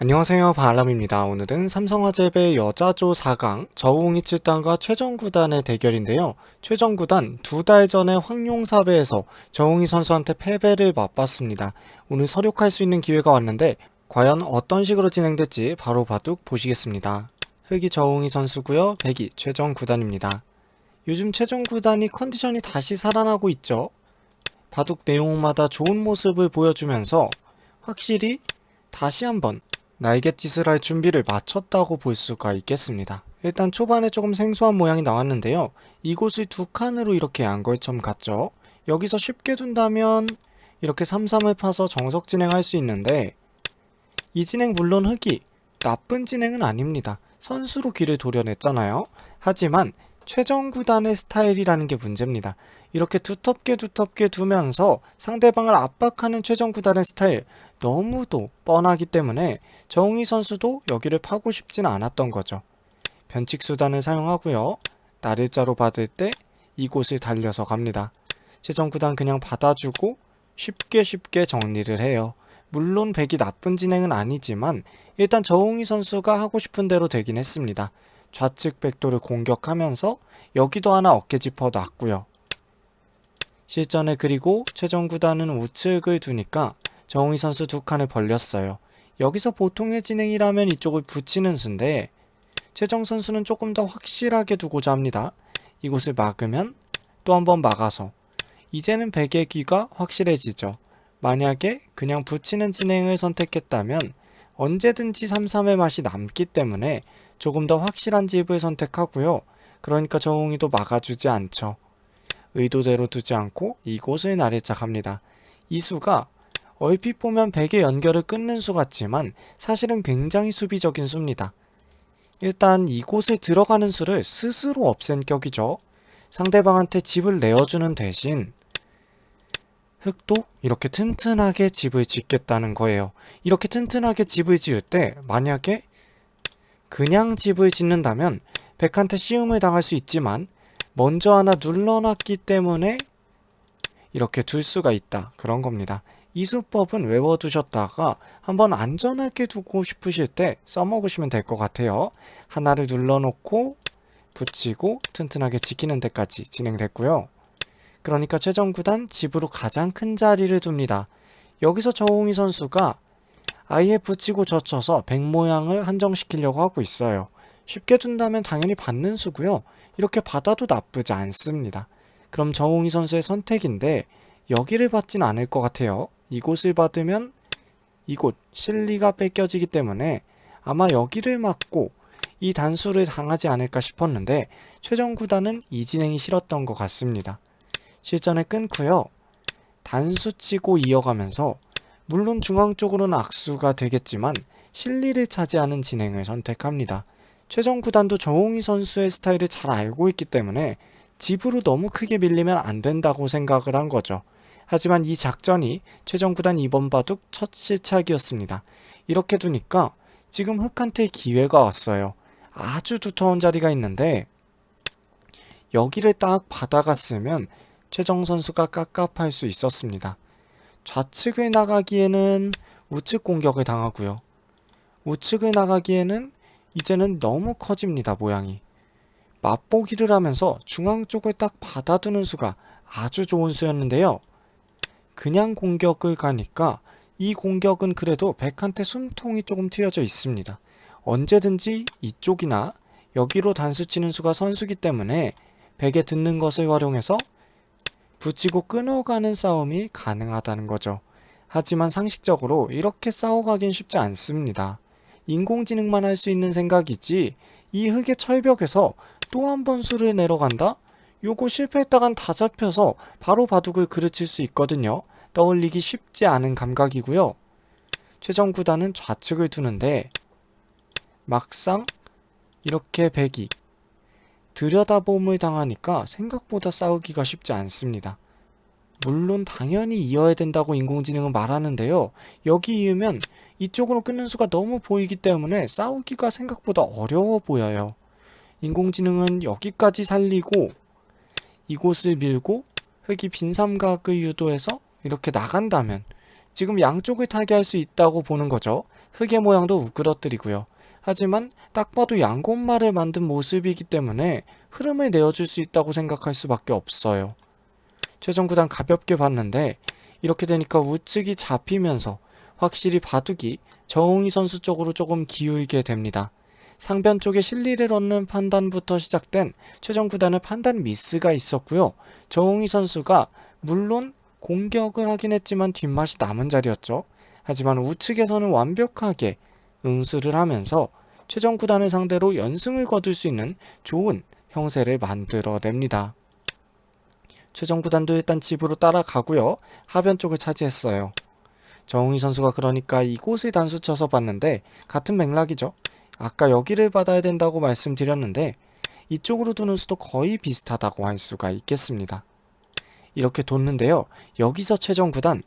안녕하세요 바람입니다. 오늘은 삼성화재배 여자조 4강 저우웅이 7단과 최정구단의 대결인데요. 최정구단 두 달 전에 황룡사배에서 저웅이 선수한테 패배를 맛봤습니다. 오늘 서력할 수 있는 기회가 왔는데 과연 어떤 식으로 진행될지 바로 바둑 보시겠습니다. 흑이 저웅이 선수고요. 백이 최정구단입니다. 요즘 최정구단이 컨디션이 다시 살아나고 있죠. 바둑 내용마다 좋은 모습을 보여주면서 확실히 다시 한번 날갯짓을 할 준비를 마쳤다고 볼 수가 있겠습니다. 일단 초반에 조금 생소한 모양이 나왔는데요. 이곳을 두 칸으로 이렇게 양걸점 갔죠. 여기서 쉽게 둔다면 이렇게 3-3을 파서 정석 진행할 수 있는데 이 진행 물론 흑이 나쁜 진행은 아닙니다. 선수로 길을 도려냈잖아요. 하지만 최정 구단의 스타일이라는 게 문제입니다. 이렇게 두텁게 두텁게 두면서 상대방을 압박하는 최정 구단의 스타일 너무도 뻔하기 때문에 정웅이 선수도 여기를 파고 싶진 않았던 거죠. 변칙 수단을 사용하고요. 나를자로 받을 때 이곳을 달려서 갑니다. 최정 구단 그냥 받아주고 쉽게 쉽게 정리를 해요. 물론 백이 나쁜 진행은 아니지만 일단 저웅이 선수가 하고 싶은 대로 되긴 했습니다. 좌측 백도를 공격하면서 여기도 하나 어깨짚어 놨고요. 실전에 그리고 최종 구단은 우측을 두니까 정우희 선수 두 칸을 벌렸어요. 여기서 보통의 진행이라면 이쪽을 붙이는 수인데 최정 선수는 조금 더 확실하게 두고자 합니다. 이곳을 막으면 또 한번 막아서 이제는 백의 귀가 확실해지죠. 만약에 그냥 붙이는 진행을 선택했다면 언제든지 3-3의 맛이 남기 때문에 조금 더 확실한 집을 선택하고요. 그러니까 저웅이도 막아주지 않죠. 의도대로 두지 않고 이곳을 나리짝합니다. 이 수가 얼핏 보면 백의 연결을 끊는 수 같지만 사실은 굉장히 수비적인 수입니다. 일단 이곳을 들어가는 수를 스스로 없앤 격이죠. 상대방한테 집을 내어주는 대신 흙도 이렇게 튼튼하게 집을 짓겠다는 거예요. 이렇게 튼튼하게 집을 지을 때 만약에 그냥 집을 짓는다면 백한테 시움을 당할 수 있지만 먼저 하나 눌러놨기 때문에 이렇게 둘 수가 있다. 그런 겁니다. 이 수법은 외워두셨다가 한번 안전하게 두고 싶으실 때 써먹으시면 될 것 같아요. 하나를 눌러놓고 붙이고 튼튼하게 지키는 데까지 진행됐고요. 그러니까 최종 구단 집으로 가장 큰 자리를 둡니다. 여기서 정웅이 선수가 아예 붙이고 젖혀서 백 모양을 한정시키려고 하고 있어요. 쉽게 둔다면 당연히 받는 수고요. 이렇게 받아도 나쁘지 않습니다. 그럼 정웅이 선수의 선택인데 여기를 받진 않을 것 같아요. 이곳을 받으면 이곳 실리가 뺏겨지기 때문에 아마 여기를 맞고 이 단수를 당하지 않을까 싶었는데 최종 구단은 이 진행이 싫었던 것 같습니다. 실전에 끊고요. 단수 치고 이어가면서 물론 중앙 쪽으로는 악수가 되겠지만 실리를 차지하는 진행을 선택합니다. 최정 구단도 정홍희 선수의 스타일을 잘 알고 있기 때문에 집으로 너무 크게 밀리면 안 된다고 생각을 한 거죠. 하지만 이 작전이 최정 구단 이번 바둑 첫 실착이었습니다. 이렇게 두니까 지금 흑한테 기회가 왔어요. 아주 두터운 자리가 있는데 여기를 딱 받아갔으면 최정 선수가 깝깝할 수 있었습니다. 좌측을 나가기에는 우측 공격을 당하고요. 우측을 나가기에는 이제는 너무 커집니다, 모양이. 맛보기를 하면서 중앙 쪽을 딱 받아두는 수가 아주 좋은 수였는데요. 그냥 공격을 가니까 이 공격은 그래도 백한테 숨통이 조금 튀어져 있습니다. 언제든지 이쪽이나 여기로 단수 치는 수가 선수기 때문에 백에 듣는 것을 활용해서 붙이고 끊어가는 싸움이 가능하다는 거죠. 하지만 상식적으로 이렇게 싸워가긴 쉽지 않습니다. 인공지능만 할 수 있는 생각이지 이 흙의 철벽에서 또 한 번 수를 내려간다? 요거 실패했다간 다 잡혀서 바로 바둑을 그르칠 수 있거든요. 떠올리기 쉽지 않은 감각이고요. 최정 구단은 좌측을 두는데 막상 이렇게 백이 들여다봄을 당하니까 생각보다 싸우기가 쉽지 않습니다. 물론 당연히 이어야 된다고 인공지능은 말하는데요. 여기 이으면 이쪽으로 끊는 수가 너무 보이기 때문에 싸우기가 생각보다 어려워 보여요. 인공지능은 여기까지 살리고 이곳을 밀고 흙이 빈 삼각을 유도해서 이렇게 나간다면 지금 양쪽을 타개할 수 있다고 보는 거죠. 흙의 모양도 우그러뜨리고요. 하지만 딱 봐도 양곳말을 만든 모습이기 때문에 흐름을 내어줄 수 있다고 생각할 수밖에 없어요. 최종 구단 가볍게 봤는데 이렇게 되니까 우측이 잡히면서 확실히 바둑이 정웅이 선수 쪽으로 조금 기울게 됩니다. 상변 쪽에 실리를 얻는 판단부터 시작된 최종 구단의 판단 미스가 있었고요. 정웅이 선수가 물론 공격을 하긴 했지만 뒷맛이 남은 자리였죠. 하지만 우측에서는 완벽하게 응수를 하면서 최종 구단을 상대로 연승을 거둘 수 있는 좋은 형세를 만들어냅니다. 최종 구단도 일단 집으로 따라가고요. 하변 쪽을 차지했어요. 정웅이 선수가 그러니까 이곳을 단수 쳐서 봤는데 같은 맥락이죠. 아까 여기를 받아야 된다고 말씀드렸는데 이쪽으로 두는 수도 거의 비슷하다고 할 수가 있겠습니다. 이렇게 뒀는데요. 여기서 최종 구단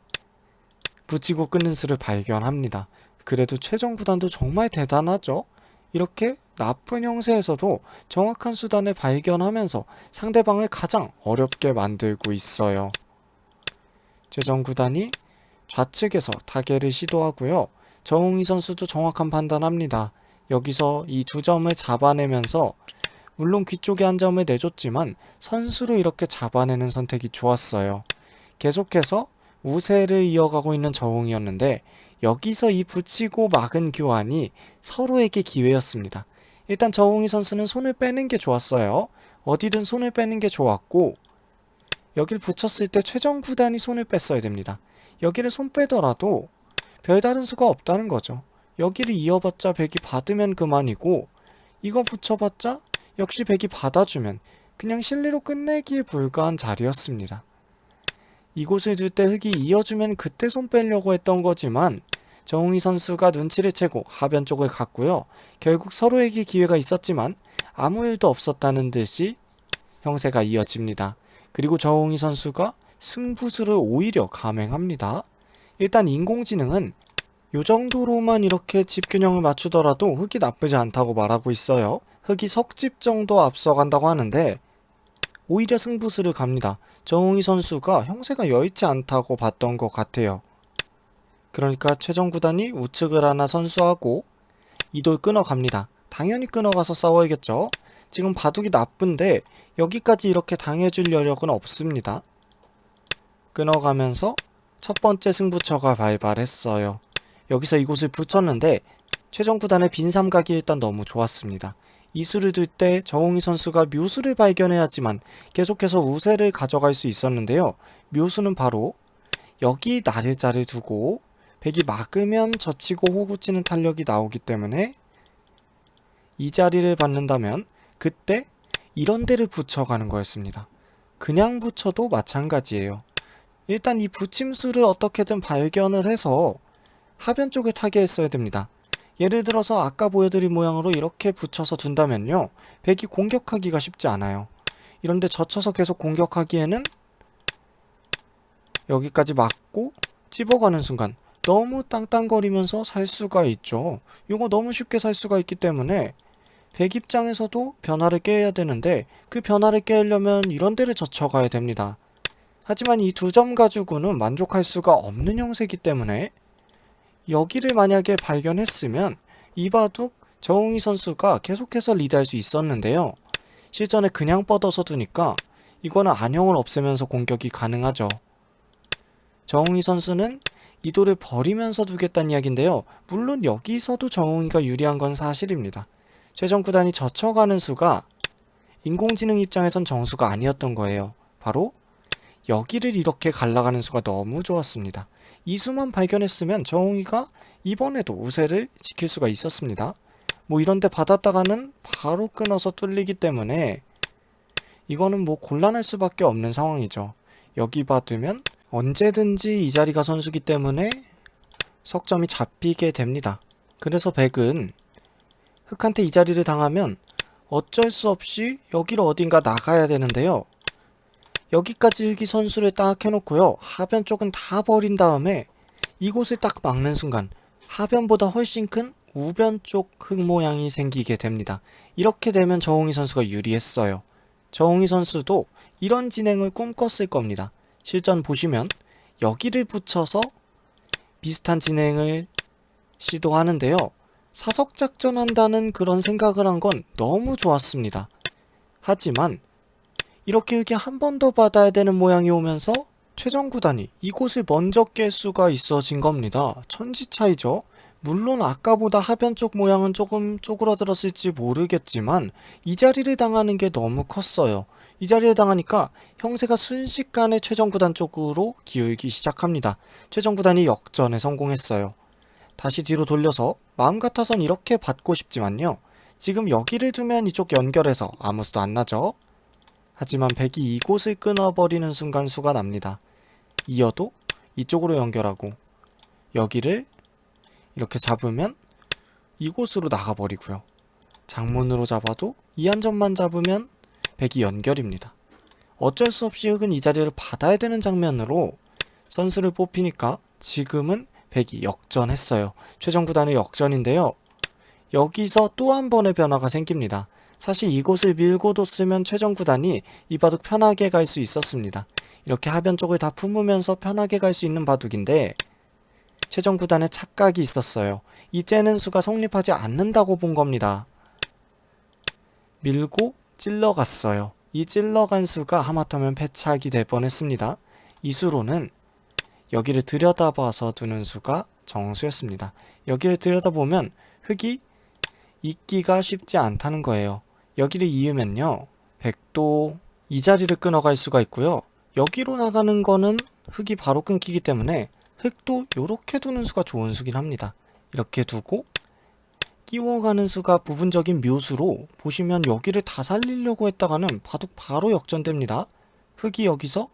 붙이고 끊는 수를 발견합니다. 그래도 최종 구단도 정말 대단하죠. 이렇게 나쁜 형세에서도 정확한 수단을 발견하면서 상대방을 가장 어렵게 만들고 있어요. 최종 구단이 좌측에서 타개를 시도하고요. 정웅이 선수도 정확한 판단합니다. 여기서 이 두 점을 잡아내면서 물론 귀 쪽에 한 점을 내줬지만 선수로 이렇게 잡아내는 선택이 좋았어요. 계속해서 우세를 이어가고 있는 저웅이었는데 여기서 이 붙이고 막은 교환이 서로에게 기회였습니다. 일단 저웅이 선수는 손을 빼는 게 좋았어요. 어디든 손을 빼는 게 좋았고 여길 붙였을 때 최종 구단이 손을 뺐어야 됩니다. 여기를 손 빼더라도 별다른 수가 없다는 거죠. 여기를 이어봤자 백이 받으면 그만이고 이거 붙여봤자 역시 백이 받아주면 그냥 실리로 끝내기에 불과한 자리였습니다. 이곳을 둘때 흙이 이어주면 그때 손 빼려고 했던 거지만 정웅이 선수가 눈치를 채고 하변 쪽을 갔고요. 결국 서로에게 기회가 있었지만 아무 일도 없었다는 듯이 형세가 이어집니다. 그리고 정웅이 선수가 승부수를 오히려 감행합니다. 일단 인공지능은 요 정도로만 이렇게 집 균형을 맞추더라도 흙이 나쁘지 않다고 말하고 있어요. 흙이 석집 정도 앞서간다고 하는데 오히려 승부수를 갑니다. 정웅이 선수가 형세가 여의치 않다고 봤던 것 같아요. 그러니까 최종 구단이 우측을 하나 선수하고 이돌 끊어갑니다. 당연히 끊어가서 싸워야겠죠. 지금 바둑이 나쁜데 여기까지 이렇게 당해줄 여력은 없습니다. 끊어가면서 첫 번째 승부처가 발발했어요. 여기서 이곳을 붙였는데 최종 구단의 빈 삼각이 일단 너무 좋았습니다. 이수를 둘때 정웅이 선수가 묘수를 발견해야지만 계속해서 우세를 가져갈 수 있었는데요. 묘수는 바로 여기 나르자를 두고 백이 막으면 젖히고 호구치는 탄력이 나오기 때문에 이 자리를 받는다면 그때 이런 데를 붙여가는 거였습니다. 그냥 붙여도 마찬가지예요. 일단 이 붙임수를 어떻게든 발견을 해서 하변 쪽에 타게 했어야 됩니다. 예를 들어서 아까 보여드린 모양으로 이렇게 붙여서 둔다면요. 백이 공격하기가 쉽지 않아요. 이런데 젖혀서 계속 공격하기에는 여기까지 맞고 찝어가는 순간 너무 땅땅거리면서 살 수가 있죠. 이거 너무 쉽게 살 수가 있기 때문에 백 입장에서도 변화를 깨야 되는데 그 변화를 깨려면 이런 데를 젖혀가야 됩니다. 하지만 이 두 점 가지고는 만족할 수가 없는 형세이기 때문에 여기를 만약에 발견했으면 이 바둑 정웅이 선수가 계속해서 리드할 수 있었는데요. 실전에 그냥 뻗어서 두니까 이거는 안형을 없애면서 공격이 가능하죠. 정웅이 선수는 이 돌을 버리면서 두겠다는 이야기인데요. 물론 여기서도 정웅이가 유리한 건 사실입니다. 최종 구단이 젖혀가는 수가 인공지능 입장에선 정수가 아니었던 거예요. 바로 여기를 이렇게 갈라가는 수가 너무 좋았습니다. 이 수만 발견했으면 정웅이가 이번에도 우세를 지킬 수가 있었습니다. 뭐 이런데 받았다가는 바로 끊어서 뚫리기 때문에 이거는 뭐 곤란할 수밖에 없는 상황이죠. 여기 받으면 언제든지 이 자리가 선수기 때문에 석점이 잡히게 됩니다. 그래서 백은 흑한테 이 자리를 당하면 어쩔 수 없이 여기로 어딘가 나가야 되는데요. 여기까지 흙이 선수를 딱 해놓고요. 하변 쪽은 다 버린 다음에 이곳을 딱 막는 순간 하변보다 훨씬 큰 우변 쪽 흙 모양이 생기게 됩니다. 이렇게 되면 정웅이 선수가 유리했어요. 정웅이 선수도 이런 진행을 꿈꿨을 겁니다. 실전 보시면 여기를 붙여서 비슷한 진행을 시도하는데요. 사석 작전한다는 그런 생각을 한 건 너무 좋았습니다. 하지만 이렇게 흙이 한 번 더 받아야 되는 모양이 오면서 최종 구단이 이곳을 먼저 깰 수가 있어진 겁니다. 천지 차이죠. 물론 아까보다 하변 쪽 모양은 조금 쪼그라들었을지 모르겠지만 이 자리를 당하는 게 너무 컸어요. 이 자리를 당하니까 형세가 순식간에 최종 구단 쪽으로 기울기 시작합니다. 최종 구단이 역전에 성공했어요. 다시 뒤로 돌려서 마음 같아선 이렇게 받고 싶지만요. 지금 여기를 두면 이쪽 연결해서 아무 수도 안 나죠. 하지만 백이 이곳을 끊어버리는 순간 수가 납니다. 이어도 이쪽으로 연결하고 여기를 이렇게 잡으면 이곳으로 나가버리고요. 장문으로 잡아도 이 한 점만 잡으면 백이 연결입니다. 어쩔 수 없이 흙은 이 자리를 받아야 되는 장면으로 선수를 뽑히니까 지금은 백이 역전했어요. 최종 구단의 역전인데요. 여기서 또 한 번의 변화가 생깁니다. 사실 이곳을 밀고 뒀으면 최종 구단이 이 바둑 편하게 갈 수 있었습니다. 이렇게 하변 쪽을 다 품으면서 편하게 갈 수 있는 바둑인데 최종 구단에 착각이 있었어요. 이 째는 수가 성립하지 않는다고 본 겁니다. 밀고 찔러갔어요. 이 찔러간 수가 하마터면 패착이 될 뻔했습니다. 이 수로는 여기를 들여다봐서 두는 수가 정수였습니다. 여기를 들여다보면 흙이 있기가 쉽지 않다는 거예요. 여기를 이으면요. 백도 이 자리를 끊어갈 수가 있고요. 여기로 나가는 거는 흙이 바로 끊기기 때문에 흙도 이렇게 두는 수가 좋은 수긴 합니다. 이렇게 두고 끼워가는 수가 부분적인 묘수로 보시면 여기를 다 살리려고 했다가는 바둑 바로 역전됩니다. 흙이 여기서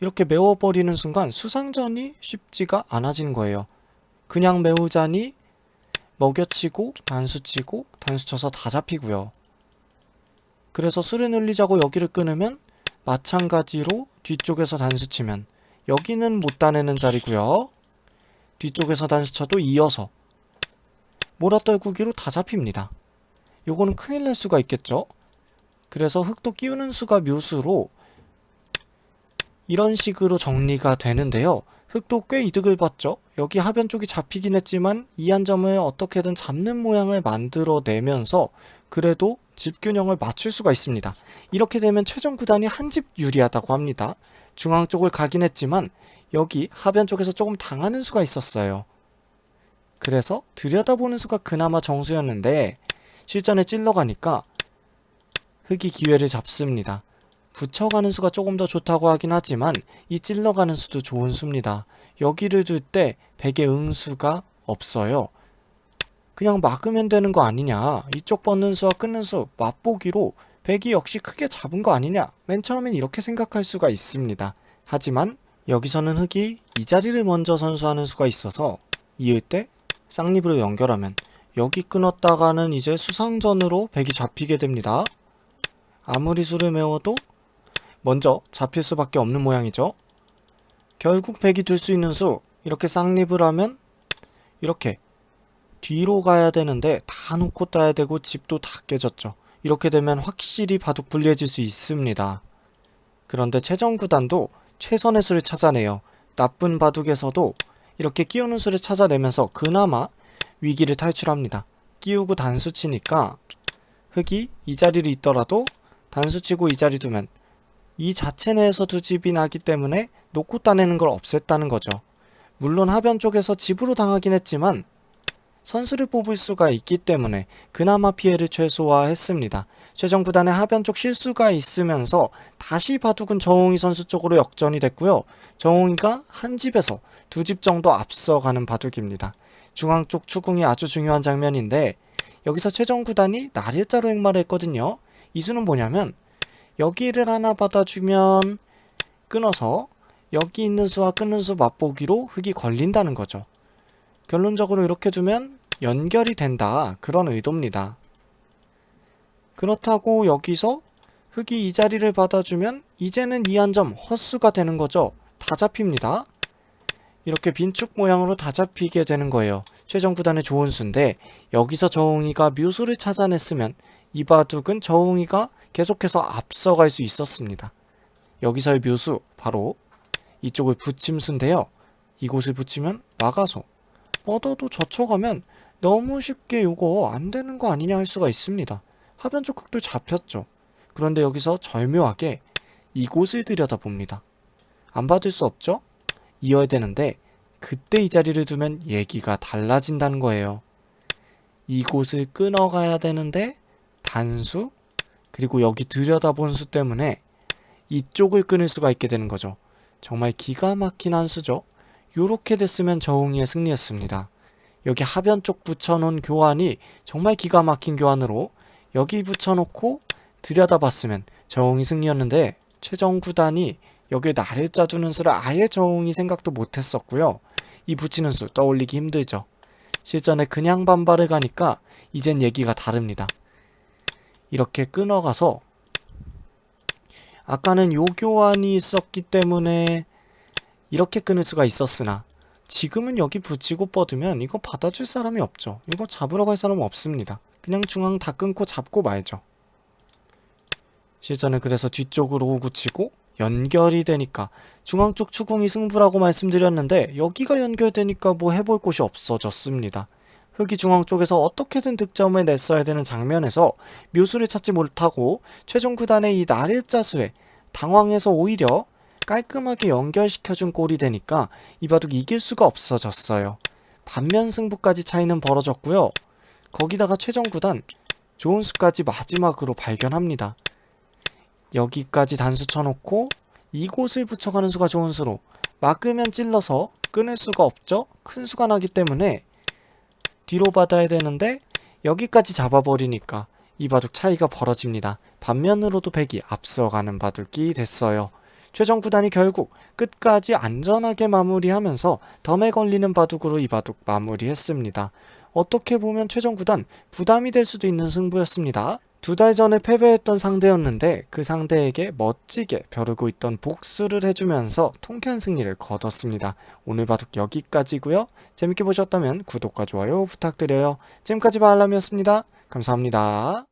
이렇게 메워버리는 순간 수상전이 쉽지가 않아지는 거예요. 그냥 메우자니 먹여치고 단수치고 단수쳐서 다 잡히고요. 그래서 수를 늘리자고 여기를 끊으면 마찬가지로 뒤쪽에서 단수 치면 여기는 못 따내는 자리고요. 뒤쪽에서 단수 쳐도 이어서 몰아떨구기로 다 잡힙니다. 요거는 큰일 날 수가 있겠죠? 그래서 흙도 끼우는 수가 묘수로 이런 식으로 정리가 되는데요. 흙도 꽤 이득을 봤죠. 여기 하변 쪽이 잡히긴 했지만 이 한 점을 어떻게든 잡는 모양을 만들어내면서 그래도 집균형을 맞출 수가 있습니다. 이렇게 되면 최종 구단이 한 집 유리하다고 합니다. 중앙 쪽을 가긴 했지만 여기 하변 쪽에서 조금 당하는 수가 있었어요. 그래서 들여다보는 수가 그나마 정수였는데 실전에 찔러가니까 흙이 기회를 잡습니다. 붙여가는 수가 조금 더 좋다고 하긴 하지만 이 찔러가는 수도 좋은 수입니다. 여기를 둘 때 백의 응수가 없어요. 그냥 막으면 되는 거 아니냐. 이쪽 뻗는 수와 끊는 수 맛보기로 백이 역시 크게 잡은 거 아니냐. 맨 처음엔 이렇게 생각할 수가 있습니다. 하지만 여기서는 흙이 이 자리를 먼저 선수하는 수가 있어서 이을 때 쌍립으로 연결하면 여기 끊었다가는 이제 수상전으로 백이 잡히게 됩니다. 아무리 수를 메워도 먼저 잡힐 수밖에 없는 모양이죠. 결국 백이 둘수 있는 수 이렇게 쌍립을 하면 이렇게 뒤로 가야 되는데 다 놓고 따야 되고 집도 다 깨졌죠. 이렇게 되면 확실히 바둑 불리해질 수 있습니다. 그런데 최정 구단도 최선의 수를 찾아내요. 나쁜 바둑에서도 이렇게 끼우는 수를 찾아내면서 그나마 위기를 탈출합니다. 끼우고 단수 치니까 흙이 이 자리를 있더라도 단수 치고 이 자리 두면 이 자체 내에서 두 집이 나기 때문에 놓고 따내는 걸 없앴다는 거죠. 물론 하변 쪽에서 집으로 당하긴 했지만 선수를 뽑을 수가 있기 때문에 그나마 피해를 최소화했습니다. 최정 구단의 하변 쪽 실수가 있으면서 다시 바둑은 정홍이 선수 쪽으로 역전이 됐고요. 정홍이가 한 집에서 두 집 정도 앞서가는 바둑입니다. 중앙 쪽 추궁이 아주 중요한 장면인데 여기서 최정 구단이 나일자로 행마를 했거든요. 이 수는 뭐냐면 여기를 하나 받아주면 끊어서 여기 있는 수와 끊는 수 맛보기로 흙이 걸린다는 거죠. 결론적으로 이렇게 두면 연결이 된다. 그런 의도입니다. 그렇다고 여기서 흙이 이 자리를 받아주면 이제는 이 한 점 헛수가 되는 거죠. 다 잡힙니다. 이렇게 빈축 모양으로 다 잡히게 되는 거예요. 최정 구단의 좋은 수인데 여기서 저웅이가 묘수를 찾아냈으면 이 바둑은 저웅이가 계속해서 앞서갈 수 있었습니다. 여기서의 묘수 바로 이쪽을 붙임수인데요. 이곳을 붙이면 막아서 뻗어도 젖혀가면 너무 쉽게 요거 안 되는 거 아니냐 할 수가 있습니다. 하변 쪽 극도 잡혔죠. 그런데 여기서 절묘하게 이곳을 들여다봅니다. 안 받을 수 없죠? 이어야 되는데 그때 이 자리를 두면 얘기가 달라진다는 거예요. 이곳을 끊어가야 되는데 단수 그리고 여기 들여다본 수 때문에 이쪽을 끊을 수가 있게 되는 거죠. 정말 기가 막힌 한 수죠. 요렇게 됐으면 저웅이의 승리였습니다. 여기 하변 쪽 붙여놓은 교환이 정말 기가 막힌 교환으로 여기 붙여놓고 들여다봤으면 저웅이 승리였는데 최정 구단이 여기에 나를 짜주는 수를 아예 저웅이 생각도 못했었고요. 이 붙이는 수 떠올리기 힘들죠. 실전에 그냥 반발을 가니까 이젠 얘기가 다릅니다. 이렇게 끊어가서 아까는 요 교환이 있었기 때문에 이렇게 끊을 수가 있었으나 지금은 여기 붙이고 뻗으면 이거 받아줄 사람이 없죠. 이거 잡으러 갈 사람 없습니다. 그냥 중앙 다 끊고 잡고 말죠. 실전에 그래서 뒤쪽으로 오구치고 연결이 되니까 중앙 쪽 추궁이 승부라고 말씀드렸는데 여기가 연결되니까 뭐 해볼 곳이 없어졌습니다. 흑이 중앙 쪽에서 어떻게든 득점을 냈어야 되는 장면에서 묘수를 찾지 못하고 최종 구단의 이 나르자수에 당황해서 오히려 깔끔하게 연결시켜준 골이 되니까 이 바둑 이길 수가 없어졌어요. 반면 승부까지 차이는 벌어졌고요. 거기다가 최종 구단 좋은 수까지 마지막으로 발견합니다. 여기까지 단수 쳐놓고 이곳을 붙여가는 수가 좋은 수로 막으면 찔러서 끊을 수가 없죠? 큰 수가 나기 때문에 뒤로 받아야 되는데 여기까지 잡아버리니까 이 바둑 차이가 벌어집니다. 반면으로도 백이 앞서가는 바둑이 됐어요. 최종 구단이 결국 끝까지 안전하게 마무리하면서 덤에 걸리는 바둑으로 이 바둑 마무리했습니다. 어떻게 보면 최종 구단 부담이 될 수도 있는 승부였습니다. 두 달 전에 패배했던 상대였는데 그 상대에게 멋지게 벼르고 있던 복수를 해주면서 통쾌한 승리를 거뒀습니다. 오늘 바둑 여기까지고요. 재밌게 보셨다면 구독과 좋아요 부탁드려요. 지금까지 바알람이었습니다. 감사합니다.